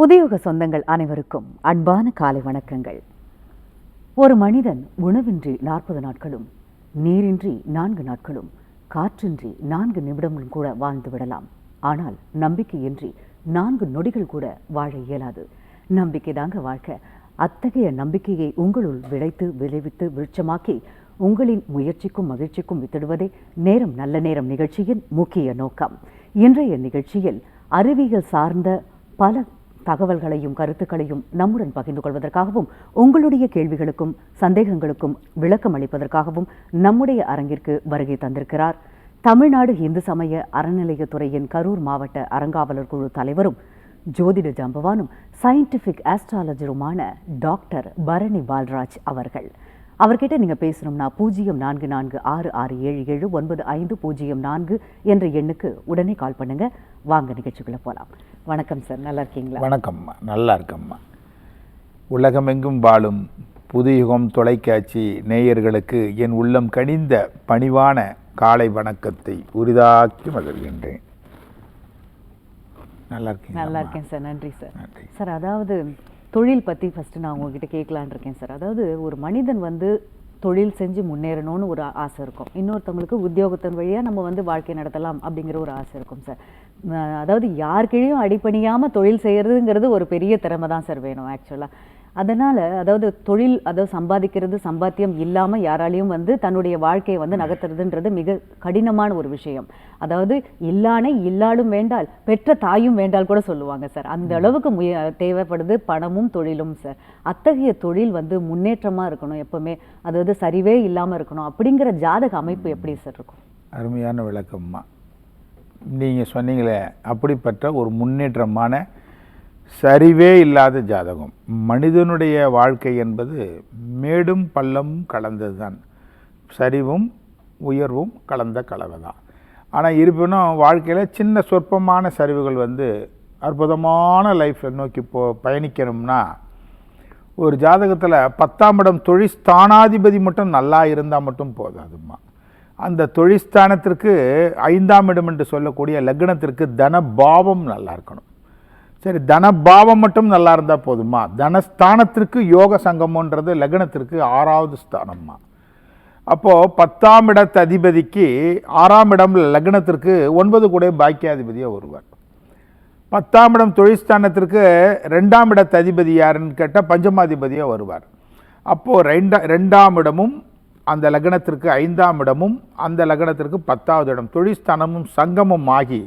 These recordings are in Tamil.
புதியுக சொந்தங்கள் அனைவருக்கும் அன்பான காலை வணக்கங்கள். ஒரு மனிதன் உணவின்றி நாற்பது நாட்களும் நீரின்றி நான்கு நாட்களும் காற்றின்றி நான்கு நிமிடங்களும் கூட வாழ்ந்து விடலாம். ஆனால் நம்பிக்கையின்றி நான்கு நொடிகள் கூட வாழ இயலாது. நம்பிக்கை தாங்க வாழ்க்கை. அத்தகைய நம்பிக்கையை உங்களுள் விளைத்து விளைவித்து விருட்சமாக்கி உங்களின் முயற்சிக்கும் மகிழ்ச்சிக்கும் வித்திடுவதே நேரம் நல்ல நேரம் நிகழ்ச்சியின் முக்கிய நோக்கம். இன்றைய நிகழ்ச்சியில் அறிவியல் சார்ந்த பல தகவல்களையும் கருத்துக்களையும் நம்முடன் பகிர்ந்து கொள்வதற்காகவும் உங்களுடைய கேள்விகளுக்கும் சந்தேகங்களுக்கும் விளக்கம் அளிப்பதற்காகவும் நம்முடைய அரங்கிற்கு வருகை தந்திருக்கிறார். தமிழ்நாடு இந்து சமய அறநிலையத்துறையின் கரூர் மாவட்ட அறங்காவலர் குழு தலைவரும் ஜோதிட ஜம்பவானும் சயின்டிஃபிக் ஆஸ்ட்ராலஜருமான டாக்டர் பரணி பால்ராஜ் அவர்கள். அவர்கிட்ட நீங்க பேசணும்னா பூஜ்ஜியம் நான்கு நான்கு ஆறு ஆறு ஏழு ஏழு ஒன்பது ஐந்து பூஜ்ஜியம் நான்கு என்ற எண்ணுக்கு உடனே கால் பண்ணுங்க. வாங்க நிகழ்ச்சிக்குள்ள போலாம். வணக்கம் சார். நல்லா இருக்கீங்களா? வணக்கம்மா. நல்லா இருக்கம்மா. உலகமெங்கும் வாழும் புதுயுகம் தொலைக்காட்சி நேயர்களுக்கு என் உள்ளம் கனிந்த பணிவான காலை வணக்கத்தை உரிதாக்கி மகிழ்கின்றேன். நல்லா இருக்கீங்க நல்லா இருக்கேன் சார். நன்றி சார். நன்றி. சார் அதாவது தொழில் பற்றி ஃபஸ்ட்டு நான் உங்ககிட்ட கேட்கலான் இருக்கேன் சார் அதாவது ஒரு மனிதன் வந்து தொழில் செஞ்சு முன்னேறணும்னு ஒரு ஆசை இருக்கும். இன்னொருத்தவங்களுக்கு உத்தியோகத்தின் வழியாக நம்ம வந்து வாழ்க்கை நடத்தலாம் அப்படிங்கிற ஒரு ஆசை இருக்கும் சார் அதாவது யார் கீழேயும் அடிபணியாமல் தொழில் செய்கிறதுங்கிறது ஒரு பெரிய திறமை தான் சார் வேணும் ஆக்சுவலாக அதனால் அதாவது தொழில் அதாவது சம்பாதிக்கிறது சம்பாத்தியம் இல்லாமல் யாராலையும் வந்து தன்னுடைய வாழ்க்கையை வந்து நகர்த்துறதுன்றது மிக கடினமான ஒரு விஷயம். அதாவது இல்லானை இல்லாலும் வேண்டால் பெற்ற தாயும் வேண்டால் கூட சொல்லுவாங்க சார். அந்த அளவுக்கு முய தேவைப்படுது பணமும் தொழிலும் சார். அத்தகைய தொழில் வந்து முன்னேற்றமாக இருக்கணும் எப்பவுமே. அதாவது சரிவே இல்லாமல் இருக்கணும் அப்படிங்கிற ஜாதக அமைப்பு எப்படி சார் இருக்கும்? அருமையான விளக்கம்மா. நீங்கள் சொன்னீங்களே அப்படிப்பட்ட ஒரு முன்னேற்றமான சரிவே இல்லாத ஜாதகம். மனிதனுடைய வாழ்க்கை என்பது மேடும் பள்ளமும் கலந்தது தான் சரிவும் உயர்வும் கலந்த கலவை தான் ஆனால் இருப்பினும் வாழ்க்கையில் சின்ன சொற்பமான சரிவுகள் வந்து அற்புதமான லைஃப்பை நோக்கி போ பயணிக்கணும்னா ஒரு ஜாதகத்தில் பத்தாம் இடம் தொழிற்ஸ்தானாதிபதி மட்டும் நல்லா இருந்தால் மட்டும் போதாதும்மா. அந்த தொழிற்ஸ்தானத்திற்கு ஐந்தாம் இடம் என்று சொல்லக்கூடிய லக்னத்திற்கு தனபாவம் நல்லா இருக்கணும். சரி தனபாவம் மட்டும் நல்லா இருந்தால் போதுமா? தனஸ்தானத்திற்கு யோக சங்கமன்றது லக்னத்திற்கு ஆறாவது ஸ்தானம்மா. அப்போது பத்தாம் இடத்து அதிபதிக்கு ஆறாம் இடம் லக்னத்திற்கு ஒன்பது கூட பாக்கியாதிபதியாக வருவார் பத்தாம் இடம் தொழிற்ஸ்தானத்திற்கு ரெண்டாம் இடத்து அதிபதி யாருன்னு கேட்டால் பஞ்சமாதிபதியாக வருவார் அப்போது ரெண்டா ரெண்டாம் இடமும் அந்த லக்னத்திற்கு ஐந்தாம் இடமும் அந்த லக்னத்திற்கு பத்தாவது இடம். தொழிற்ஸ்தானமும் சங்கமும் ஆகி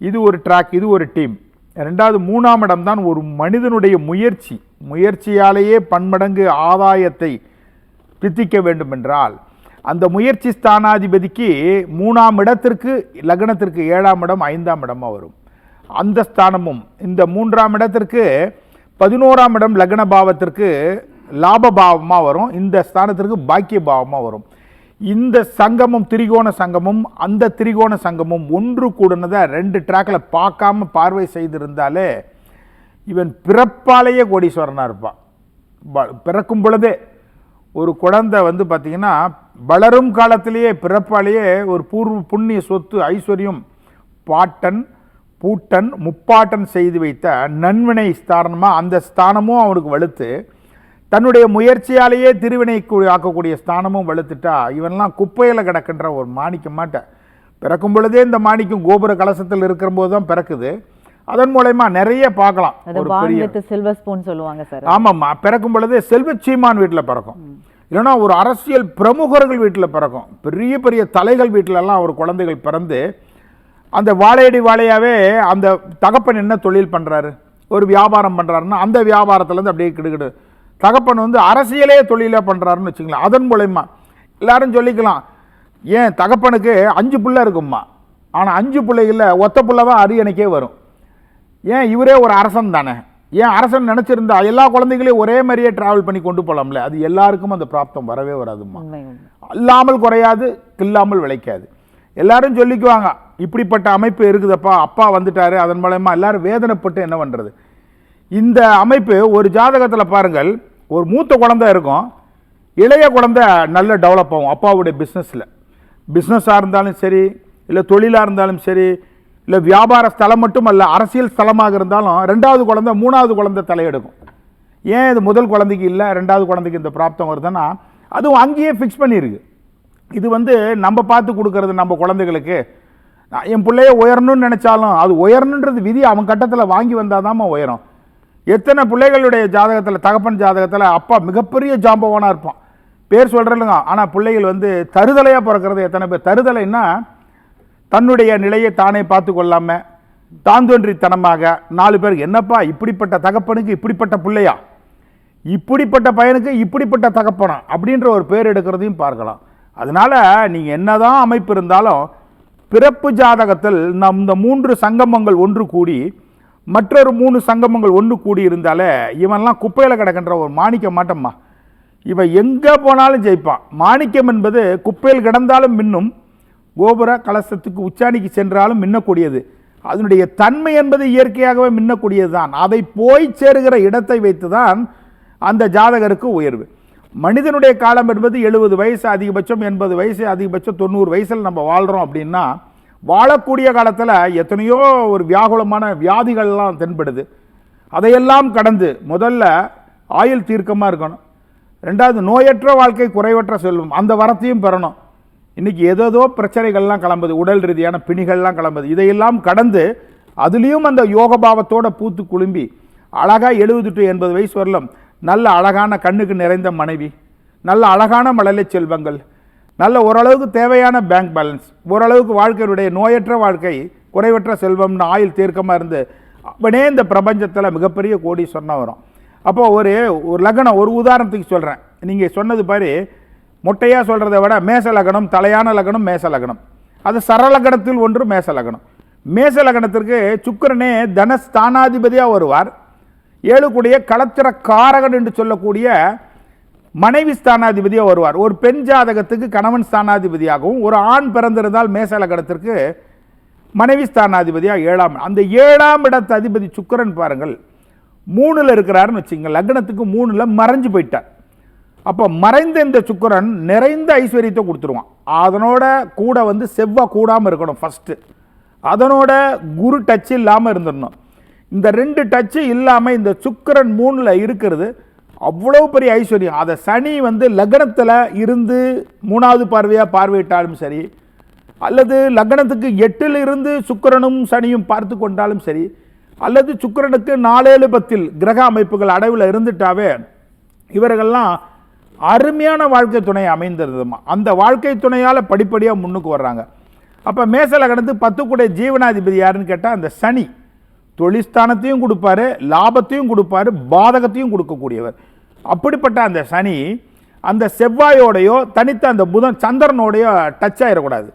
இது ஒரு ட்ராக் இது ஒரு டீம் ரெண்டாவது மூணாம் இடம் தான் ஒரு மனிதனுடைய முயற்சி. முயற்சியாலேயே பன்மடங்கு ஆதாயத்தை பித்திக்க வேண்டுமென்றால் அந்த முயற்சி ஸ்தானாதிபதிக்கு மூணாம் இடத்திற்கு லக்னத்திற்கு ஏழாம் இடம் ஐந்தாம் இடமாக வரும். அந்த ஸ்தானமும் இந்த மூன்றாம் இடத்திற்கு பதினோராம் இடம் லக்ன பாவத்திற்கு லாப பாவமாக வரும். இந்த ஸ்தானத்திற்கு பாக்கிய பாவமாக வரும். இந்த சங்கமும் திரிகோண சங்கமும் அந்த திரிகோண சங்கமும் ஒன்று கூடுனதை ரெண்டு ட்ராக்கில் பார்க்காம பார்வை செய்திருந்தாலே இவன் பிறப்பாலேயே கோடீஸ்வரனாக இருப்பான். ப- பிறக்கும் பொழுதே ஒரு குழந்தை வந்து பார்த்திங்கன்னா வளரும் காலத்திலேயே பிறப்பாலேயே ஒரு பூர்வ புண்ணிய சொத்து ஐஸ்வர்யம் பாட்டன் பூட்டன் முப்பாட்டன் செய்து வைத்த நன்வினை ஸ்தானமாக அந்த ஸ்தானமும் அவனுக்கு வலுத்து தன்னுடைய முயற்சியாலேயே திருவினை ஆக்கக்கூடிய ஸ்தானமும் வலுத்துட்டா இவன்லாம் குப்பையில் கிடக்கின்ற ஒரு மாணிக்கம் மாட்டை. பிறக்கும் பொழுதே இந்த மாணிக்கம் கோபுர கலசத்தில் இருக்கிற போது தான் பிறக்குது. அதன் மூலயமா நிறைய பார்க்கலாம். ஒரு பெரிய வித் சில்வர் ஸ்பூன் சொல்லுவாங்க சார். ஆமாம்மா. பிறக்கும் பொழுது செல்வ சீமான் வீட்டில் பிறக்கும். இல்லைன்னா ஒரு அரசியல் பிரமுகர்கள் வீட்டில் பிறக்கும். பெரிய பெரிய தலைகள் வீட்டிலலாம் ஒரு குழந்தைகள் பிறந்து அந்த வாழையடி வாழையாவே அந்த தகப்பன் என்ன தொழில் பண்ணுறாரு ஒரு வியாபாரம் பண்ணுறாருன்னா அந்த வியாபாரத்துலேருந்து அப்படியே கிடுகிடு தகப்பன் வந்து அரசியலே தொழிலாக பண்ணுறாருன்னு வச்சுங்களேன் அதன் மூலயமா எல்லாரும் சொல்லிக்கலாம் ஏன் தகப்பனுக்கு அஞ்சு புள்ள இருக்கும்மா? ஆனால் அஞ்சு பிள்ளைகளில் ஒத்த புள்ள தான் அரியணைக்கே வரும். ஏன் இவரே ஒரு அரசன் தானே? ஏன் அரசன் நினச்சிருந்தா எல்லா குழந்தைகளையும் ஒரே மாதிரியே டிராவல் பண்ணி கொண்டு போகலாம்ல அது எல்லாருக்கும் அந்த பிராப்தம் வரவே உண்மை அல்லாமல் குறையாது கில்லாமல் விளைக்காது. எல்லாரும் சொல்லிக்குவாங்க இப்படிப்பட்ட அமைப்பு இருக்குதப்பா அப்பா வந்துட்டாரு. அதன் மூலயமா எல்லாரும் வேதனைப்பட்டு என்ன பண்ணுறது இந்த அமைப்பு ஒரு ஜாதகத்தில் பாருங்கள் ஒரு மூத்த குழந்தை இருக்கும். இளைய குழந்தை நல்ல டெவலப் ஆகும். அப்பாவுடைய பிஸ்னஸில் பிஸ்னஸாக இருந்தாலும் சரி இல்லை தொழிலாக இருந்தாலும் சரி இல்லை வியாபார ஸ்தலம் மட்டும் அல்ல அரசியல் ஸ்தலமாக இருந்தாலும் ரெண்டாவது குழந்தை மூணாவது குழந்தை தலையெடுக்கும். ஏன் இது முதல் குழந்தைக்கு இல்லை ரெண்டாவது குழந்தைக்கு இந்த பிராப்தம் வருதுன்னா அதுவும் அங்கேயே ஃபிக்ஸ் பண்ணியிருக்கு இது வந்து நம்ம பார்த்து கொடுக்கறது நம்ம குழந்தைகளுக்கு. என் பிள்ளைய உயரணும்னு நினச்சாலும் அது உயரணுன்றது விதி அவன் கட்டத்தில் வாங்கி வந்தால் தான் உயரும். எத்தனை பிள்ளைகளுடைய ஜாதகத்தில் தகப்பன் ஜாதகத்தில் அப்பா மிகப்பெரிய ஜாம்பவானாக இருப்பான். பேர் சொல்கிறேங்க ஆனால் பிள்ளைகள் வந்து தருதலையாக பிறக்கிறது எத்தனை பேர்? தருதலைன்னா தன்னுடைய நிலையை தானே பார்த்து கொள்ளாமல் தாந்தோன்றித்தனமாக நாலு பேருக்கு என்னப்பா இப்படிப்பட்ட தகப்பனுக்கு இப்படிப்பட்ட பிள்ளையா? இப்படிப்பட்ட பையனுக்கு இப்படிப்பட்ட தகப்பனா? அப்படின்ற ஒரு பேர் எடுக்கிறதையும் பார்க்கலாம். அதனால நீங்கள் என்னதான் அமைப்பு இருந்தாலும் பிறப்பு ஜாதகத்தில் நம் இந்த மூன்று சங்கமங்கள் ஒன்று கூடி மற்றொரு மூணு சங்கமங்கள் ஒன்று கூடி இருந்தாலே இவன்லாம் குப்பையில் கிடக்கின்ற ஒரு மாணிக்க மாட்டம்மா. இவன் எங்கே போனாலும் ஜெயிப்பான். மாணிக்கம் என்பது குப்பையில் கிடந்தாலும் மின்னும் கோபுர கலசத்துக்கு உச்சாணிக்கு சென்றாலும் மின்னக்கூடியது. அதனுடைய தன்மை என்பது இயற்கையாகவே மின்னக்கூடியது தான் அதை போய் சேருகிற இடத்தை வைத்து தான் அந்த ஜாதகருக்கு உயர்வு. மனிதனுடைய காலம் என்பது எழுபது வயசு அதிகபட்சம் எண்பது வயசு அதிகபட்சம் தொண்ணூறு வயசில் நம்ம வாழ்கிறோம் அப்படின்னா வாழக்கூடிய காலத்தில் எத்தனையோ ஒரு வியாகுலமான வியாதிகள்லாம் தென்படுது. அதையெல்லாம் கடந்து முதல்ல ஆயுள் தீர்க்கமாக இருக்கணும். ரெண்டாவது நோயற்ற வாழ்க்கை குறைவற்ற செல்வம். அந்த வரத்தையும் பெறணும். இன்னைக்கு ஏதேதோ பிரச்சனைகள்லாம் கிளம்புது. உடல் ரீதியான பிணிகள்லாம் கிளம்புது. இதையெல்லாம் கடந்து அதுலேயும் அந்த யோகபாவத்தோட பூத்து குலும்பி அழகாக எழுபது டு எண்பது வயசு வரலும் நல்ல அழகான கண்ணுக்கு நிறைந்த மனைவி நல்ல அழகான மழலை செல்வங்கள் நல்ல ஓரளவுக்கு தேவையான பேங்க் பேலன்ஸ் ஓரளவுக்கு வாழ்க்கையுடைய நோயற்ற வாழ்க்கை குறைவற்ற செல்வம்னு ஆயுள் தீர்க்கமாக இருந்து அவனே இந்த பிரபஞ்சத்தில் மிகப்பெரிய கோடி சொன்ன வரும். அப்போது ஒரு ஒரு லக்னம் ஒரு உதாரணத்துக்கு சொல்கிறேன் நீங்கள் சொன்னது பாரு மொட்டையாக சொல்கிறத விட மேச லக்னம் தலையான லக்னம் மேச லக்னம். அது சரலகணத்தில் ஒன்று மேச லக்னம். மேச லக்னத்திற்கு சுக்கரனே தனஸ்தானாதிபதியாக வருவார். ஏழுக்குடைய களத்திர காரகன் என்று சொல்லக்கூடிய மனைவி ஸ்தானாதிபதியாக வருவார். ஒரு பெண் ஜாதகத்துக்கு கணவன் ஸ்தானாதிபதியாகவும் ஒரு ஆண் பிறந்திருந்தால் மேசலகடத்திற்கு மனைவி ஸ்தானாதிபதியாக ஏழாம். அந்த ஏழாம் இடத்து அதிபதி சுக்கிரன் பாருங்கள் மூணில் இருக்கிறாருன்னு வச்சுங்க லக்னத்துக்கு மூணில் மறைஞ்சு போயிட்டார். அப்போ மறைந்த இந்த சுக்கிரன் நிறைந்த ஐஸ்வர்யத்தை கொடுத்துருவான். அதனோட கூட வந்து செவ்வாய் கூடாமல் இருக்கணும் ஃபஸ்ட்டு அதனோட குரு டச் இல்லாமல் இருந்துடணும். இந்த ரெண்டு டச்சு இல்லாமல் இந்த சுக்கிரன் மூணில் இருக்கிறது அவ்வளோ பெரிய ஐஸ்வர்யம். அதை சனி வந்து லக்னத்தில் இருந்து மூணாவது பார்வையாக பார்வையிட்டாலும் சரி அல்லது லக்னத்துக்கு எட்டில் இருந்து சுக்கிரனும் சனியும் பார்த்து கொண்டாலும் சரி அல்லது சுக்கிரனுக்கு நாலேழு பத்தில் கிரக அமைப்புகள் அடைவில் இருந்துட்டாவே இவர்கள்லாம் அருமையான வாழ்க்கை துணை அமைந்திருந்ததுமா அந்த வாழ்க்கை துணையால் படிப்படியாக முன்னுக்கு வர்றாங்க. அப்போ மேச லக்னத்துக்கு பத்துக்குடைய ஜீவனாதிபதி யாருன்னு கேட்டால் அந்த சனி. தொழிற்ஸ்தானத்தையும் கொடுப்பாரு லாபத்தையும் கொடுப்பாரு பாதகத்தையும் கொடுக்கக்கூடியவர். அப்படிப்பட்ட அந்த சனி அந்த செவ்வாயோடையோ தனித்த அந்த புதன் சந்திரனோடையோ டச் ஆகிடக்கூடாது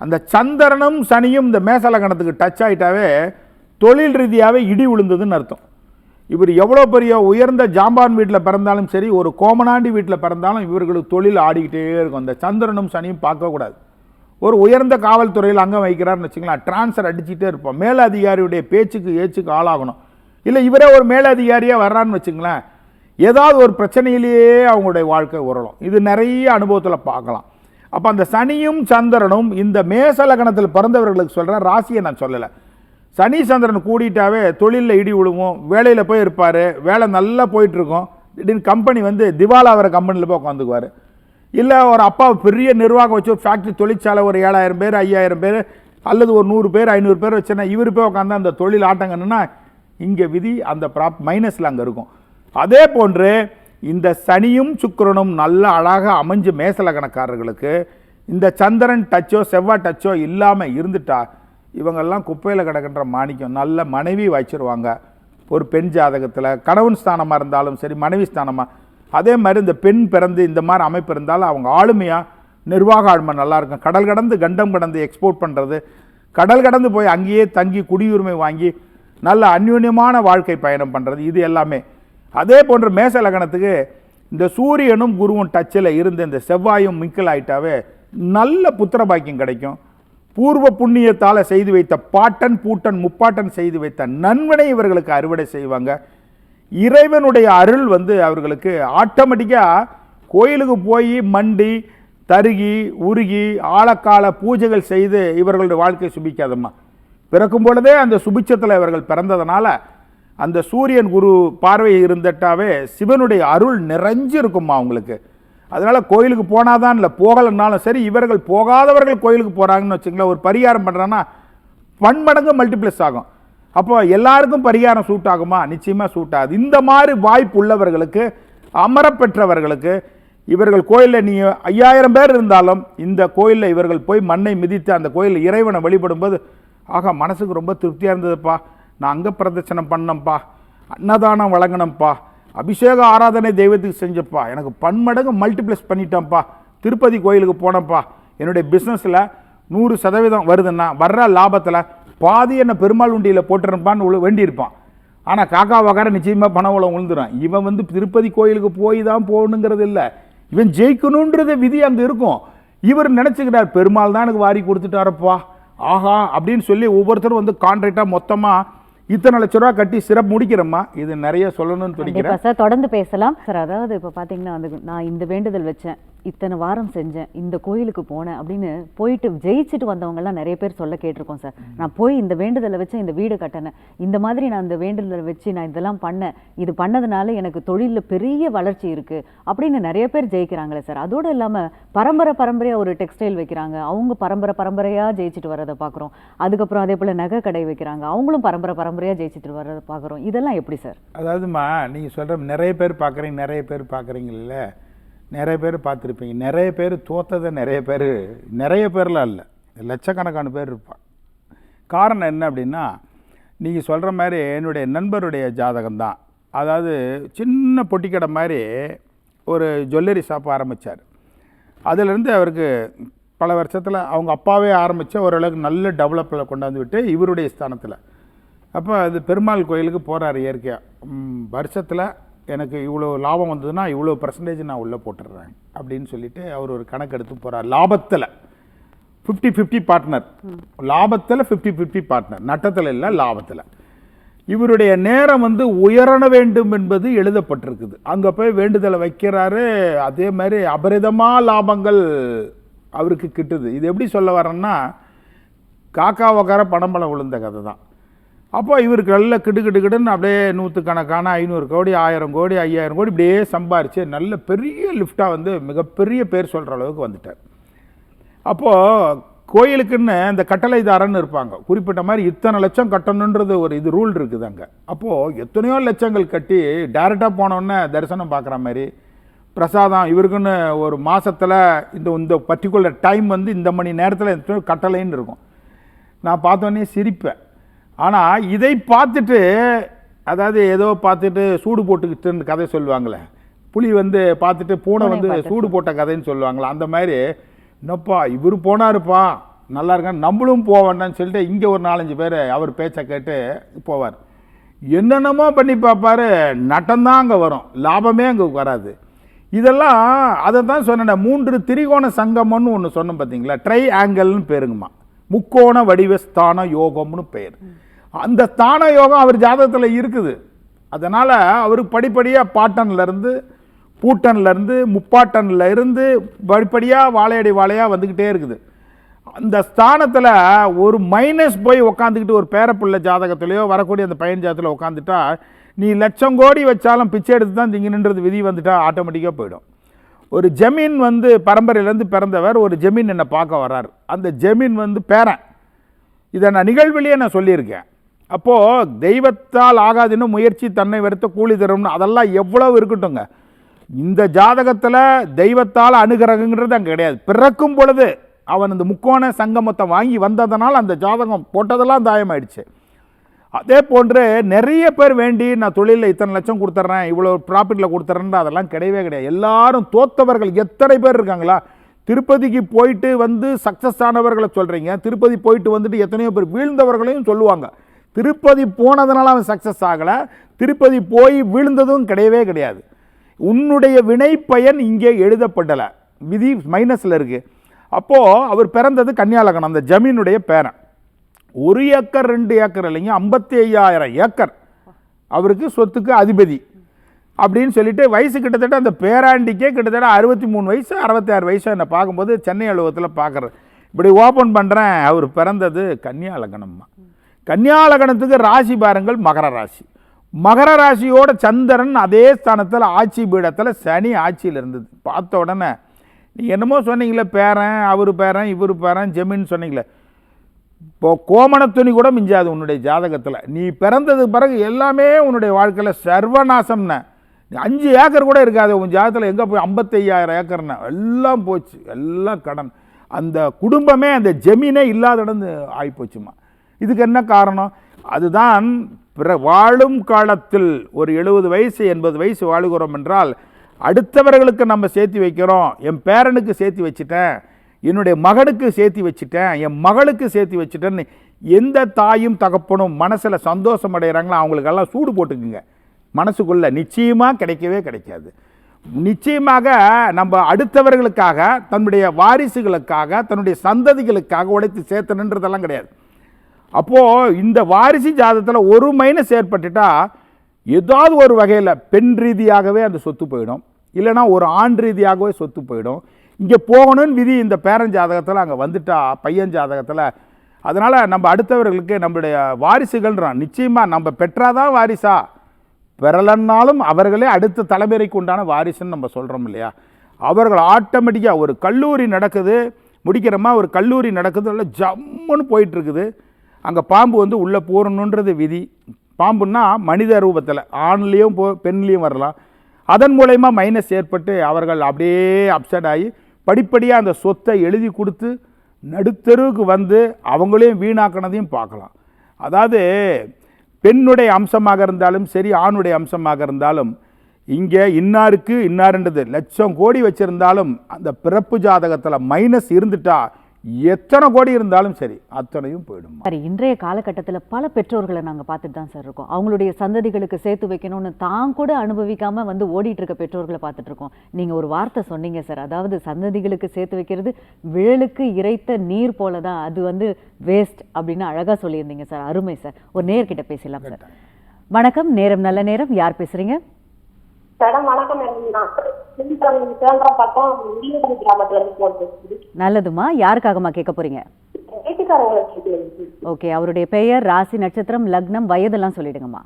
அந்த சந்திரனும் சனியும் இந்த மேசலகணத்துக்கு டச் ஆகிட்டாவே தொழில் ரீதியாகவே இடி விழுந்ததுன்னு அர்த்தம். இவர் எவ்வளோ பெரிய உயர்ந்த ஜாம்பான் வீட்டில் பிறந்தாலும் சரி ஒரு கோமனாண்டி வீட்டில் பிறந்தாலும் இவர்களுக்கு தொழில் ஆடிக்கிட்டே இருக்கும். அந்த சந்திரனும் சனியும் பார்க்கக்கூடாது. ஒரு உயர்ந்த காவல்துறையில் அங்கம் வைக்கிறார்னு வச்சுக்கலாம். ட்ரான்ஸ்ஃபர் அடிச்சுட்டே இருப்போம். மேலதிகாரியுடைய பேச்சுக்கு ஏச்சுக்கு ஆளாகணும். இல்லை இவரே ஒரு மேலதிகாரியாக வர்றான்னு வச்சுங்களேன். ஏதாவது ஒரு பிரச்சனையிலேயே அவங்களுடைய வாழ்க்கை உரளும் இது நிறைய அனுபவத்தில் பார்க்கலாம். அப்போ அந்த சனியும் சந்திரனும் இந்த மேச லக்னத்தில் பிறந்தவர்களுக்கு சொல்கிறேன் ராசியை நான் சொல்லலை. சனி சந்திரன் கூடிட்டாவே தொழிலில் இடி விழுவும். வேலையில் போய் இருப்பார் வேலை நல்லா போயிட்டுருக்கும் திடீர்னு கம்பெனி வந்து திவாலா வர கம்பெனியில் போய் உட்காந்துக்குவார். இல்லை ஒரு அப்பா பெரிய நிர்வாகம் வச்சு ஃபேக்ட்ரி தொழிற்சாலை ஒரு ஏழாயிரம் பேர் ஐயாயிரம் பேர் அல்லது ஒரு நூறு பேர் ஐநூறு பேர் வச்சுன்னா இவர் போய் உட்காந்து அந்த தொழில் ஆட்டங்கன்னுனா இங்கே விதி அந்த ப்ராப் மைனஸில் அங்கே இருக்கும். அதே போன்று இந்த சனியும் சுக்கிரனும் நல்ல அழகாக அமைஞ்சு மேசலகணக்காரர்களுக்கு இந்த சந்திரன் டச்சோ செவ்வாய் டச்சோ இல்லாமல் இருந்துட்டா இவங்கெல்லாம் குப்பையில் கிடக்கின்ற மாணிக்கம் நல்ல மனைவி வச்சிருவாங்க. ஒரு பெண் ஜாதகத்தில் கணவன் ஸ்தானமாக இருந்தாலும் சரி மனைவி ஸ்தானமாக அதே மாதிரி இந்த பெண் பிறந்து இந்த மாதிரி அமைப்பு இருந்தாலும் அவங்க ஆளுமையாக நிர்வாக ஆளுமை நல்லாயிருக்கும் கடல் கடந்து கண்டம் கடந்து எக்ஸ்போர்ட் பண்ணுறது கடல் கடந்து போய் அங்கேயே தங்கி குடியுரிமை வாங்கி நல்ல அந்யூன்யமான வாழ்க்கை பயணம் பண்ணுறது இது எல்லாமே. அதே போன்ற மேச லக்னத்துக்கு இந்த சூரியனும் குருவும் டச்சில் இருந்து இந்த செவ்வாயும் மிக்கல் ஆயிட்டாவே நல்ல புத்திர பாக்கியம் கிடைக்கும். பூர்வ புண்ணியத்தால் செய்து வைத்த பாட்டன் பூட்டன் முப்பாட்டன் செய்து வைத்த நன்வினை இவர்களுக்கு அறுவடை செய்வாங்க. இறைவனுடைய அருள் வந்து அவர்களுக்கு ஆட்டோமேட்டிக்காக கோயிலுக்கு போய் மண்டி தருகி உருகி ஆழக்கால பூஜைகள் செய்து இவர்களுடைய வாழ்க்கை சுபிக்காதம்மா. பிறக்கும் பொழுதே அந்த சுபிச்சத்தில் இவர்கள் பிறந்ததுனால அந்த சூரியன் குரு பார்வை இருந்துட்டாவே சிவனுடைய அருள் நிறைஞ்சு அவங்களுக்கு. அதனால் கோயிலுக்கு போனாதான் இல்லை போகலைன்னாலும் சரி இவர்கள் போகாதவர்கள் கோயிலுக்கு போகிறாங்கன்னு வச்சுங்களேன் ஒரு பரிகாரம் பண்ணுறாங்கன்னா பன்மடங்கு மல்டிப்ளஸ் ஆகும். அப்போ எல்லாருக்கும் பரிகாரம் சூட் ஆகுமா? நிச்சயமாக சூட் ஆகுது. இந்த மாதிரி வாய்ப்பு உள்ளவர்களுக்கு அமரப்பெற்றவர்களுக்கு இவர்கள் கோயிலில் நீ ஐயாயிரம் பேர் இருந்தாலும் இந்த கோயிலில் இவர்கள் போய் மண்ணை மிதித்து அந்த கோயிலில் இறைவனை வழிபடும்போது ஆகா மனசுக்கு ரொம்ப திருப்தியாக இருந்ததுப்பா. நான் அங்கே பிரதட்சணம் பண்ணப்பா அன்னதானம் வழங்கினப்பா அபிஷேக ஆராதனை தெய்வத்துக்கு செஞ்சப்பா எனக்கு பன்மடங்கு மல்டிப்ளெக்ஸ் பண்ணிட்டேன்ப்பா. திருப்பதி கோயிலுக்கு போனப்பா என்னுடைய பிஸ்னஸில் நூறு சதவீதம் வருதுன்னா வர்ற லாபத்தில் பாதி என்ன பெருமாள் உண்டியில் போட்டுருப்பான்னு வேண்டியிருப்பான். ஆனால் காக்கா வகார நிச்சயமாக பணம் உள்ள உழுந்துடும் இவன் வந்து திருப்பதி கோயிலுக்கு போய் தான் போகணுங்கிறது இல்லை. இவன் ஜெயிக்கணுன்றது விதி அங்கே இருக்கும். இவர் நினச்சிக்கிறார் பெருமாள் தான் எனக்கு வாரி கொடுத்துட்டாரப்பா. ஆஹா அப்படின்னு சொல்லி ஒவ்வொருத்தரும் வந்து கான்ட்ராக்டாக மொத்தமாக இத்தனை லட்ச ரூபா கட்டி சிறப்பு முடிக்கிறோம்மா. இது நிறைய சொல்லணும்னு கண்டிப்பா சார் தொடர்ந்து பேசலாம். சார் அதாவது இப்போ பார்த்தீங்கன்னா வந்து நான் இந்த வேண்டுதல் வச்சேன். இத்தனை வாரம் செஞ்சேன் இந்த கோயிலுக்கு போனேன் அப்படின்னு போயிட்டு ஜெயிச்சுட்டு வந்தவங்க எல்லாம் நிறைய பேர் சொல்ல கேட்டிருக்கோம் சார். நான் போய் இந்த வேண்டுதலை வச்சு இந்த வீடு கட்டினேன். இந்த மாதிரி நான் இந்த வேண்டுதலை வச்சு நான் இதெல்லாம் பண்ணேன். இது பண்ணதுனால எனக்கு தொழிலில் பெரிய வளர்ச்சி இருக்கு அப்படின்னு நிறைய பேர் ஜெயிக்கிறாங்களே சார். அதோடு இல்லாமல் பரம்பரை பரம்பரையாக ஒரு டெக்ஸ்டைல் வைக்கிறாங்க. அவங்க பரம்பரை பரம்பரையாக ஜெயிச்சுட்டு வர்றதை பார்க்குறோம். அதுக்கப்புறம் அதே போல் நகை கடை வைக்கிறாங்க. அவங்களும் பரம்பரை பரம்பரையாக ஜெயிச்சுட்டு வர்றதை பார்க்குறோம். இதெல்லாம் எப்படி சார்? அதாவதுமா நீங்கள் சொல்கிற நிறைய பேர் பார்க்குறீங்க நிறைய பேர் பார்க்குறீங்கல்ல. நிறைய பேர் பார்த்துருப்பீங்க. நிறைய பேர் தோத்ததை நிறைய பேர் நிறைய பேர்லாம் இல்லை. லட்சக்கணக்கான பேர் இருப்பான் காரணம் என்ன அப்படின்னா நீங்கள் சொல்கிற மாதிரி என்னுடைய நண்பருடைய ஜாதகம் தான் அதாவது சின்ன பொட்டிக்கடை மாதிரி ஒரு ஜுவல்லரி ஷாப் ஆரம்பித்தார் அதிலிருந்து அவருக்கு பல வருஷத்தில் அவங்க அப்பாவே ஆரம்பித்த ஓரளவுக்கு நல்ல டெவலப்பில் கொண்டாந்து விட்டு இவருடைய ஸ்தானத்தில். அப்போ அது பெருமாள் கோயிலுக்கு போகிறார் இயற்கையாக வருஷத்தில் எனக்கு இவ்வளோ லாபம் வந்ததுன்னா இவ்வளோ பர்சன்டேஜ் நான் உள்ளே போட்டுடுறேன் அப்படின்னு சொல்லிட்டு அவர் ஒரு கணக்கு எடுத்து போகிறார் லாபத்தில் ஃபிஃப்டி ஃபிஃப்டி பார்ட்னர் லாபத்தில் ஃபிஃப்டி ஃபிஃப்டி பார்ட்னர் நட்டத்தில் இல்லை லாபத்தில். இவருடைய நேரம் வந்து உயரண வேண்டும் என்பது எழுதப்பட்டிருக்குது. அங்கே போய் வேண்டுதலை வைக்கிறாரு. அதே மாதிரி அபரிதமாக லாபங்கள் அவருக்கு கிட்டுது. இது எப்படி சொல்ல வரேன்னா காக்கா உக்கார பணம் பணம் விழுந்த கதை தான் அப்போ இவருக்கு நல்ல கிடு கிடு கிடுன்னு அப்படியே நூற்றுக்கணக்கான ஐநூறு கோடி ஆயிரம் கோடி ஐயாயிரம் கோடி இப்படியே சம்பாரித்து நல்ல பெரிய லிஃப்டாக வந்து மிகப்பெரிய பேர் சொல்கிற அளவுக்கு வந்துட்டார். அப்போது கோயிலுக்குன்னு இந்த கட்டளைதாரன்னு இருப்பாங்க. குறிப்பிட்ட மாதிரி இத்தனை லட்சம் கட்டணுன்றது ஒரு இது ரூல் இருக்குது அங்கே. அப்போது எத்தனையோ லட்சங்கள் கட்டி டேரெக்டாக போனோன்னே தரிசனம் பார்க்குற மாதிரி பிரசாதம் இவருக்குன்னு ஒரு மாதத்தில் இந்த இந்த பர்டிகுலர் டைம் வந்து இந்த மணி நேரத்தில் கட்டளைன்னு இருக்கும். நான் பார்த்தோன்னே சிரிப்பேன். ஆனால் இதை பார்த்துட்டு அதாவது ஏதோ பார்த்துட்டு சூடு போட்டுக்கிட்டுன்னு கதை சொல்லுவாங்களே. புலி வந்து பார்த்துட்டு பூனை வந்து. சூடு போட்ட கதைன்னு சொல்லுவாங்களே அந்த மாதிரி. என்னப்பா இவர் போனாருப்பா நல்லா இருக்கான்னு நம்மளும் போக வேண்டாம்னு சொல்லிட்டு இங்கே ஒரு நாலஞ்சு பேர் அவர் பேச்சை கேட்டு போவார். என்னென்னமோ பண்ணி பார்ப்பாரு நட்டம்தான் அங்கே வரும் லாபமே அங்கே வராது. இதெல்லாம் அதை தான் சொன்னேன் மூன்று திரிகோண சங்கமம்னு ஒன்று சொன்னோம் பார்த்தீங்களா ட்ரை ஆங்கிள்னு பேருங்கம்மா. முக்கோண வடிவ ஸ்தான யோகம்னு பெயர் அந்த ஸ்தான யோகம் அவர் ஜாதகத்தில் இருக்குது. அதனால் அவருக்கு படிப்படியாக பாட்டன்லேருந்து பூட்டன்லேருந்து முப்பாட்டன்ல இருந்து படிப்படியாக வாழையடி வாழையாக வந்துக்கிட்டே இருக்குது. அந்த ஸ்தானத்தில் ஒரு மைனஸ் போய் உக்காந்துக்கிட்டு ஒரு பேரப்பிள்ளை ஜாதகத்திலையோ வரக்கூடிய அந்த பையன் ஜாதகத்தில் உட்காந்துட்டா நீ லட்சம் கோடி வச்சாலும் பிச்சை எடுத்து தான் திங்கினுன்றது விதி வந்துட்டா ஆட்டோமேட்டிக்காக போயிடும். ஒரு ஜமீன் வந்து பரம்பரையிலேருந்து பிறந்தவர் ஒரு ஜமீன் என்னை பார்க்க வர்றார். அந்த ஜமீன் வந்து பேரன். இதை நான் நிகழ்விலேயே நான் சொல்லியிருக்கேன். அப்போது தெய்வத்தால் ஆகாதுன்னு முயற்சி தன்னை வெறுத்த கூலி தரும்னு அதெல்லாம் எவ்வளவு இருக்கட்டுங்க இந்த ஜாதகத்தில் தெய்வத்தால் அனுகிரகங்கிறது அங்கே கிடையாது. பிறக்கும் பொழுது அவன் இந்த முக்கோண சங்கமத்தை வாங்கி வந்ததனால் அந்த ஜாதகம் போட்டதெல்லாம் தாயமாயிடுச்சு. அதே போன்று நிறைய பேர் வேண்டி நான் தொழிலில் இத்தனை லட்சம் கொடுத்துட்றேன் இவ்வளோ ப்ராஃபிட்டில் கொடுத்துட்றேன் அதெல்லாம் கிடையவே கிடையாது. எல்லாரும் தோத்தவர்கள் எத்தனை பேர் இருக்காங்களா? திருப்பதிக்கு போயிட்டு வந்து சக்ஸஸ் ஆனவர்களை சொல்கிறீங்க திருப்பதி போயிட்டு வந்துட்டு எத்தனையோ பேர் வீழ்ந்தவர்களையும் சொல்லுவாங்க. திருப்பதி போனதுனால அவன் சக்ஸஸ் ஆகலை. திருப்பதி போய் விழுந்ததும் கிடையவே கிடையாது. உன்னுடைய வினை பயன் இங்கே எழுதப்படலை. விதி மைனஸில் இருக்குது அப்போது அவர் பிறந்தது கன்னியாலகனம் அந்த ஜமீனுடைய பேரன். ஒரு ஏக்கர் ரெண்டு ஏக்கர் இல்லைங்க ஐம்பத்தி ஐயாயிரம் ஏக்கர் அவருக்கு சொத்துக்கு அதிபதி அப்படின்னு சொல்லிட்டு வயசு கிட்டத்தட்ட அந்த பேராண்டிக்கே கிட்டத்தட்ட அறுபத்தி மூணு வயசு அறுபத்தி ஆறு வயசு என்னை பார்க்கும்போது சென்னை அலுவலகத்தில் பார்க்குறேன். இப்படி ஓப்பன் பண்ணுறேன் அவர் பிறந்தது கன்னியா கன்னியாலகணத்துக்கு ராசி பாருங்கள் மகர ராசி. மகர ராசியோட சந்திரன் அதே ஸ்தானத்தில் ஆட்சி பீடத்தில் சனி ஆட்சியில் இருந்தது. பார்த்த உடனே நீ என்னமோ சொன்னீங்களே பேரன் அவர் பேரன் இவர் பேரன் ஜெமின்னு சொன்னீங்களே. இப்போ கோமண துணி கூட மிஞ்சாது உன்னுடைய ஜாதகத்தில். நீ பிறந்ததுக்கு பிறகு எல்லாமே உன்னுடைய வாழ்க்கையில் சர்வநாசம்ன. அஞ்சு ஏக்கர் கூட இருக்காது உன் ஜாதகத்தில் எங்கே போய் ஐம்பத்தையாயிரம் ஏக்கர்னு. எல்லாம் போச்சு எல்லாம் கடன். அந்த குடும்பமே அந்த ஜெமீனே இல்லாத இடந்து ஆகிப்போச்சுமா இதுக்கு என்ன காரணம்? அதுதான் பிற வாழும் காலத்தில் ஒரு எழுபது வயசு எண்பது வயசு வாழுகிறோம் என்றால் அடுத்தவர்களுக்கு நம்ம சேர்த்து வைக்கிறோம். என் பேரனுக்கு சேர்த்து வச்சுட்டேன். என்னுடைய மகனுக்கு சேர்த்து வச்சுட்டேன். என் மகளுக்கு சேர்த்து வச்சுட்டேன்னு எந்த தாயும் தகப்பனும் மனசில் சந்தோஷம் அடைகிறாங்களோ அவங்களுக்கெல்லாம் சூடு போட்டுக்குங்க. மனசுக்குள்ளே நிச்சயமாக கிடைக்கவே கிடைக்காது. நிச்சயமாக நம்ம அடுத்தவர்களுக்காக தன்னுடைய வாரிசுகளுக்காக தன்னுடைய சந்ததிகளுக்காக உழைத்து சேர்த்தணுன்றதெல்லாம் கிடையாது. அப்போது இந்த வாரிசு ஜாதகத்தில் ஒரு மைனஸ் ஏற்பட்டுட்டா ஏதாவது ஒரு வகையில் பெண் ரீதியாகவே அந்த சொத்து போயிடும். இல்லைன்னா ஒரு ஆண் ரீதியாகவே சொத்து போயிடும். இங்கே போகணும்னு விதி இந்த பேரன் ஜாதகத்தில் அங்கே வந்துட்டா பையன் ஜாதகத்தில். அதனால் நம்ம அடுத்தவர்களுக்கு நம்மளுடைய வாரிசுகள்ன்றான் நிச்சயமாக நம்ம பெற்றாதான் வாரிசா? பெறலன்னாலும் அவர்களே அடுத்த தலைமுறைக்கு உண்டான வாரிசுன்னு நம்ம சொல்கிறோம் இல்லையா? அவர்கள் ஆட்டோமேட்டிக்காக ஒரு கல்லூரி நடக்குது முடிக்கிறோமா ஒரு கல்லூரி நடக்குது நல்லா ஜம்முன்னு போயிட்டுருக்குது அங்கே பாம்பு வந்து உள்ளே போகணுன்றது விதி. பாம்புன்னா மனித ரூபத்தில் ஆண்லேயும் போ பெண்லேயும் வரலாம். அதன் மூலயமா மைனஸ் ஏற்பட்டு அவர்கள் அப்படியே அப்செட் ஆகி படிப்படியாக அந்த சொத்தை எழுதி கொடுத்து நடுத்தெருவுக்கு வந்து அவங்களையும் வீணாக்கினதையும் பார்க்கலாம். அதாவது பெண்ணுடைய அம்சமாக இருந்தாலும் சரி ஆணுடைய அம்சமாக இருந்தாலும் இங்கே இன்னாருக்கு இன்னாருன்றது லட்சம் கோடி வச்சுருந்தாலும் அந்த பிறப்பு ஜாதகத்தில் மைனஸ் இருந்துட்டா எத்தனை கோடி இருந்தாலும் சரி அத்தனையும் போயிடும் சரி இன்றைய காலகட்டத்தில் பல பெற்றோர்களை நாங்கள் பார்த்துட்டு தான் சார் இருக்கோம். அவங்களுடைய சந்ததிகளுக்கு சேர்த்து வைக்கணும்னு தான் கூட அனுபவிக்காம வந்து ஓடிட்டு இருக்க பெற்றோர்களை பார்த்துட்டு இருக்கோம். நீங்க ஒரு வார்த்தை சொன்னீங்க சார். அதாவது சந்ததிகளுக்கு சேர்த்து வைக்கிறது விழலுக்கு இறைத்த நீர் போல தான் அது வந்து வேஸ்ட் அப்படின்னு அழகா சொல்லியிருந்தீங்க சார். அருமை சார். ஒரு நேர்கிட்ட பேசலாம் சார். வணக்கம். நேரம் நல்ல நேரம். யார் பேசுறீங்க? மேடம் வணக்கம் நல்லதுமா? யாருக்காகமா கேட்க போறீங்க? ஓகே அவருடைய பெயர் ராசி நட்சத்திரம் லக்னம் வயதெல்லாம் சொல்லிடுங்கம்மா.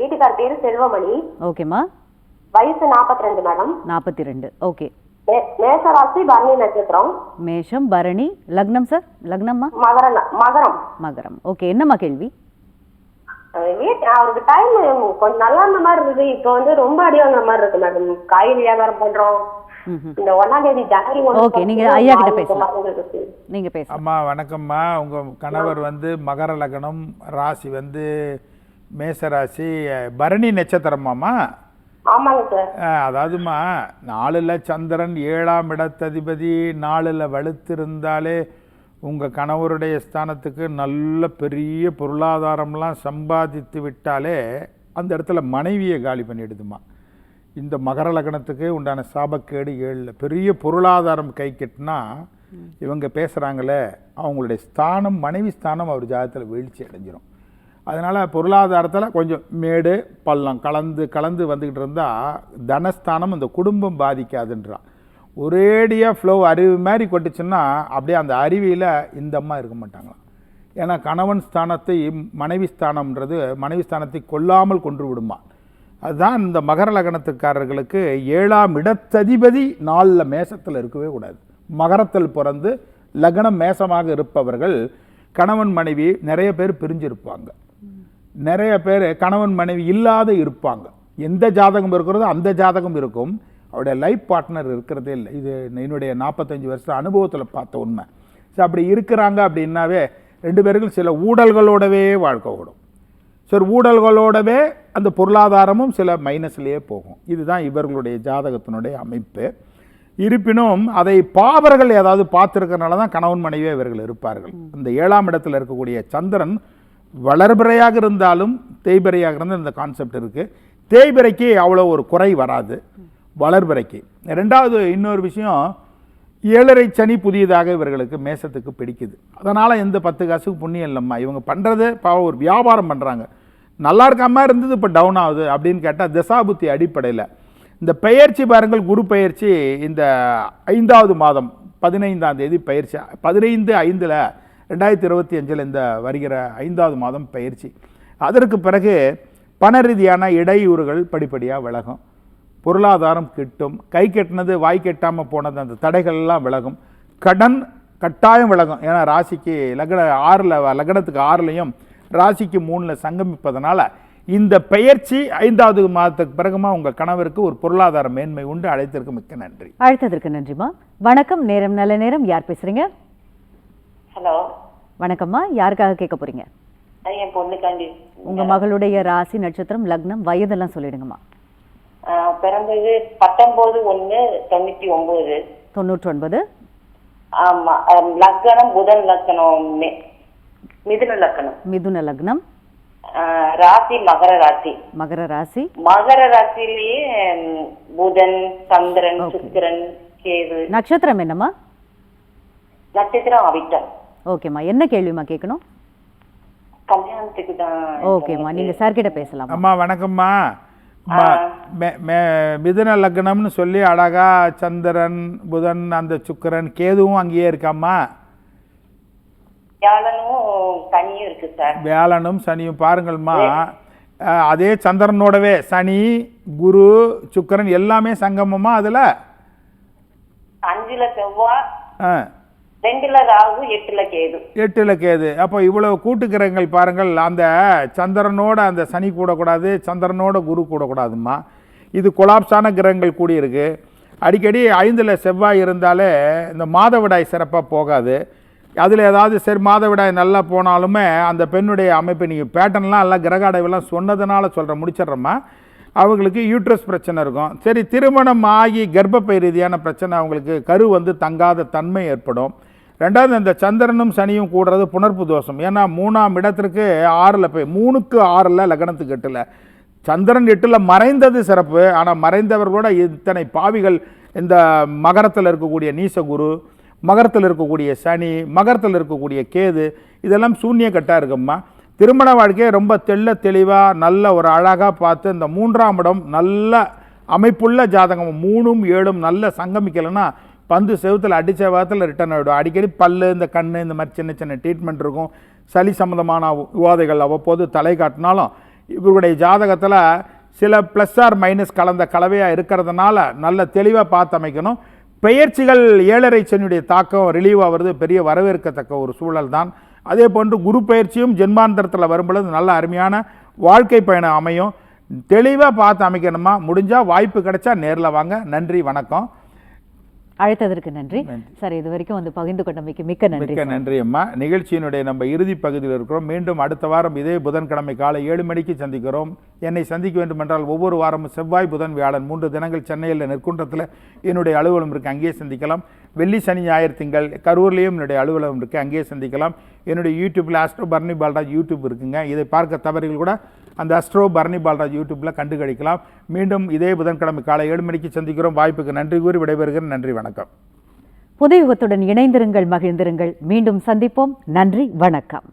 வீட்டுக்கார பேரு செல்வமணி. ஓகேம்மா. வயசு 42 ரெண்டு மேடம். நாற்பத்தி ரெண்டு ஓகே மேசராசி பரணி நட்சத்திரம். மேஷம் பரணி லக்னம் சார்? லக்னம்மா? மகர ந- மகரம். மகரம். ஓகே என்னம்மா கேள்வி? வீட்டு அவருக்கு டைம் கொஞ்சம் நல்லா இருந்த மாதிரி இருக்குது இப்போ வந்து ரொம்ப அடி வாங்குற மாதிரி இருக்கு மேடம் காய்கறி வியாபாரம் பண்றோம். இந்த ஒன்னாம் தேதி ஜனவரி Okay, நீங்க ஐயா கிட்ட பேசலாம். நீங்க பேசலாம் அம்மா வணக்கம்மா. உங்கள் கணவர் வந்து மகர லக்னம் ராசி வந்து மேச ராசி பரணி நட்சத்திரமாம்மா? அதாவதுமா நாலில் சந்திரன் ஏழாம் இடத்ததிபதி நாலில் வலுத்திருந்தாலே உங்கள் கணவருடைய ஸ்தானத்துக்கு நல்ல பெரிய பொருளாதாரம்லாம் சம்பாதித்து விட்டாலே அந்த இடத்துல மனைவியை காலி பண்ணிடுதுமா இந்த மகர லக்னத்துக்கு உண்டான சாபக்கேடு ஏழில் பெரிய பொருளாதாரம் கை கட்டினா இவங்க பேசுகிறாங்களே அவங்களுடைய ஸ்தானம் மனைவி ஸ்தானம் அவர் ஜாதகத்தில் வீழ்ச்சி அடைஞ்சிரும். அதனால் பொருளாதாரத்தில் கொஞ்சம் மேடு பள்ளம் கலந்து கலந்து வந்துக்கிட்டு இருந்தால் தனஸ்தானம் அந்த குடும்பம் பாதிக்காதுன்றான். ஒரேடியாக ஃப்ளோ அருவி மாதிரி கொட்டுச்சுன்னா அப்படியே அந்த அருவியில் இந்த அம்மா இருக்க மாட்டாங்களாம். ஏன்னா கணவன் ஸ்தானத்தை மனைவி ஸ்தானம்ன்றது மனைவி ஸ்தானத்தை கொல்லாமல் கொன்று விடுமா? அதுதான் இந்த மகர லக்னத்துக்காரர்களுக்கு ஏழாம் இடத்ததிபதி நாளில் மேசத்தில் இருக்கவே கூடாது. மகரத்தில் பிறந்து லக்னம் மேசமாக இருப்பவர்கள் கணவன் மனைவி நிறைய பேர் பிரிஞ்சிருப்பாங்க. நிறைய பேர் கணவன் மனைவி இல்லாத இருப்பாங்க. எந்த ஜாதகம் இருக்கிறதோ அந்த ஜாதகம் இருக்கும். அவருடைய லைஃப் பார்ட்னர் இருக்கிறதே இல்லை. இது என்னுடைய நாற்பத்தஞ்சு வருஷம் அனுபவத்தில் பார்த்த உண்மை. ஸோ அப்படி இருக்கிறாங்க அப்படின்னாவே ரெண்டு பேருக்கும் சில ஊழல்களோடவே வாழ்க்கை ஓடும். சரி ஊழல்களோடவே அந்த பொருளாதாரமும் சில மைனஸ்லேயே போகும். இதுதான் இவர்களுடைய ஜாதகத்தினுடைய அமைப்பு. இருப்பினும் அதை பாவர்கள் ஏதாவது பார்த்துருக்கறனால தான் கணவன் மனைவியே இவர்கள் இருப்பார்கள். இந்த ஏழாம் இடத்துல இருக்கக்கூடிய சந்திரன் வளர்பிறையாக இருந்தாலும் தேய்பிறையாக இருந்தால் இந்த கான்செப்ட் இருக்குது தேய்பிறைக்கு அவ்வளோ ஒரு குறை வராது. வளர்வரைக்கு. ரெண்டாவது இன்னொரு விஷயம் ஏழரை சனி புதியதாக இவர்களுக்கு மேசத்துக்கு பிடிக்குது. அதனால் எந்த பத்து காசுக்கு புண்ணியம் இல்லைம்மா. இவங்க பண்ணுறது பாவம் ஒரு வியாபாரம் பண்ணுறாங்க நல்லா இருக்காம இருந்தது இப்போ டவுன் ஆகுது அப்படின்னு கேட்டால் திசாபுத்தி அடிப்படையில். இந்த பெயர்ச்சி பாருங்கள் குரு பெயர்ச்சி இந்த ஐந்தாவது மாதம் பதினைந்தாம் தேதி பயிற்சி பதினைந்து ஐந்தில் ரெண்டாயிரத்தி இருபத்தி அஞ்சில் இந்த வருகிற ஐந்தாவது மாதம் பயிற்சி அதற்கு பிறகு பண ரீதியான இடையூறுகள் படிப்படியாக விலகும். பொருளாதாரம் கிட்டும் கை கெட்டினது வாய் கெட்டாமல் போனது அந்த தடைகள் எல்லாம் விலகும். கடன் கட்டாயம் விலகும். ஏன்னா ராசிக்கு லக்ன ஆறில் லக்னத்துக்கு ஆறுலையும் ராசிக்கு மூணில் சங்கமிப்பதனால இந்த பெயர்ச்சி ஐந்தாவது மாதத்துக்கு பிறகுமா உங்கள் கணவருக்கு ஒரு பொருளாதார மேன்மை உண்டு. அழைத்திருக்கு மிக்க நன்றி. அழைத்ததற்கு நன்றிம்மா வணக்கம். நேரம் நல்ல நேரம். யார் பேசுறீங்க? ஹலோ. வணக்கம்மா. யாருக்காக கேட்க போறீங்க? அது என் பொண்ணுக்காண்டி. உங்க மகளுடைய ராசி நட்சத்திரம் லக்னம் வயதெல்லாம் சொல்லிடுங்கம்மா. பிறந்தது பத்தொன்பது ஒண்ணு தொண்ணூத்தி ஒன்பது. தொண்ணூற்றி ஒன்பது ஆமா லக்கணம் புதன் லக்கணம் மி- மிதுன லக்கணம் மிதுன லக்னம். ராசி மகர ராசி. மகர ராசி. மகர ராசியிலேயே ம், புதன் சந்திரன். சுக்கிரன் கேது. நட்சத்திரம் என்னம்மா? நட்சத்திரம் அவிட்டம். ஓகேம்மா. என்ன கேள்விம்மா கேட்கணும்? கல்யாணத்துக்கு தான் ஓகேம்மா. நீங்க சார் கிட்ட பேசலாம்? அம்மா வணக்கம்மா. மிதுன லக்னம்னு சொல்லி அழகா சந்திரன் புதன் அந்த சுக்கிரன் கேதுவும் அங்கேயே இருக்காம்மா. வியாழனும் சனியும் பாருங்கள்மா. அதே சந்திரனோடவே சனி குரு சுக்கிரன் எல்லாமே சங்கமமா அதில்? அஞ்சுல செவ்வாய் ரெண்டுல ராகு எட்டுல கேது. எட்டுல கேது. அப்போ இவ்வளவு கூட்டுக்கிரகங்கள் பாருங்கள் அந்த சந்திரனோட அந்த சனி கூடக்கூடாது சந்திரனோட குரு கூடக்கூடாதும்மா. இது கொலாப்ஸான கிரகங்கள் கூடியிருக்கு. அடிக்கடி ஐந்தில் செவ்வாய் இருந்தாலே இந்த மாதவிடாய் சிறப்பாக போகாது. அதில் ஏதாவது சரி மாதவிடாய் நல்லா போனாலுமே அந்த பெண்ணுடைய அமைப்பு நீங்கள் பேட்டர்ன்லாம் எல்லாம் கிரக அடைவெல்லாம் சொன்னதுனால சொல்கிற முடிச்சிடுறோமா அவங்களுக்கு யூட்ரஸ் பிரச்சனை இருக்கும். சரி திருமணம் ஆகி கர்ப்பப்பை ரீதியான பிரச்சனை அவங்களுக்கு கரு வந்து தங்காத தன்மை ஏற்படும். ரெண்டாவது இந்த சந்திரனும் சனியும் கூடுறது புணர்ப்பு தோஷம். ஏன்னா மூணாம் இடத்திற்கு ஆறில் போய் மூணுக்கு ஆறில் லக்னத்துக்கு எட்டில். சந்திரன் எட்டில் மறைந்தது சிறப்பு. ஆனால் மறைந்தவர்களோட இத்தனை பாவிகள் இந்த மகரத்தில் இருக்கக்கூடிய நீசகுரு மகரத்தில் இருக்கக்கூடிய சனி மகரத்தில் இருக்கக்கூடிய கேது இதெல்லாம் சூன்ய கட்டாக இருக்கும்மா. திருமண வாழ்க்கையை ரொம்ப தெள்ள தெளிவாக நல்ல ஒரு அழகாக பார்த்து இந்த மூன்றாம் இடம் நல்ல அமைப்புள்ள ஜாதகம் மூணும் ஏழும் நல்ல சங்கமிக்கலைன்னா பந்து செவத்தில் அடித்த வாரத்தில் ரிட்டர்ன் ஆகிடும் அடிக்கடி பல் இந்த கண் இந்த மாதிரி சின்ன சின்ன ட்ரீட்மெண்ட் இருக்கும். சளி சம்மந்தமான உபாதைகள் அவ்வப்போது தலை காட்டினாலும் இவருடைய ஜாதகத்தில் சில ப்ளஸ் ஆர் மைனஸ் கலந்த கலவையாக இருக்கிறதுனால நல்ல தெளிவாக பார்த்து அமைக்கணும் பெயர்ச்சிகள் ஏழரை சனியுடைய தாக்கம் ரிலீவ் ஆகிறது பெரிய வரவேற்கத்தக்க ஒரு சூழல் தான். அதே போன்று குரு பயிற்சியும் ஜென்மாந்தரத்தில் வரும்பொழுது நல்ல அருமையான வாழ்க்கை பயணம் அமையும். தெளிவாக பார்த்து அமைக்கணுமா? முடிஞ்சால் வாய்ப்பு கிடைச்சா நேரில் வாங்க. நன்றி வணக்கம். அழைத்ததற்கு நன்றி. சார் இது வரைக்கும் வந்து பகிர்ந்து கொண்டமைக்கு மிக்க நன்றி மிக்க நன்றி அம்மா. நிகழ்ச்சியினுடைய நம்ம இறுதி பகுதியில் இருக்கிறோம். மீண்டும் அடுத்த வாரம் இதே புதன்கிழமை காலை ஏழு மணிக்கு சந்திக்கிறோம். என்னை சந்திக்க வேண்டுமென்றால் ஒவ்வொரு வாரமும் செவ்வாய் புதன் வியாழன் மூன்று தினங்கள் சென்னையில் நெற்குன்றத்தில் என்னுடைய அலுவலகம் இருக்குது அங்கேயே சந்திக்கலாம். வெள்ளி சனி ஞாயிறு திங்கள் கரூர்லேயும் என்னுடைய அலுவலகம் இருக்குது அங்கேயே சந்திக்கலாம். என்னுடைய யூடியூப்பில் அஸ்ட்ரோ பர்னி பால்ராஜ் யூடியூப் இருக்குங்க. இதை பார்க்க தவறுகள் கூட அந்த அஸ்ட்ரோ பர்னி பால்ராஜ் யூடியூப்பில் கண்டுகளிக்கலாம் மீண்டும் இதே புதன்கிழமை காலை ஏழு மணிக்கு சந்திக்கிறோம். வாய்ப்புக்கு நன்றி கூறி விடைபெறுகிறேன். நன்றி வணக்கம். புதையுகத்துடன் இணைந்திருங்கள் மகிழ்ந்திருங்கள். மீண்டும் சந்திப்போம். நன்றி வணக்கம்.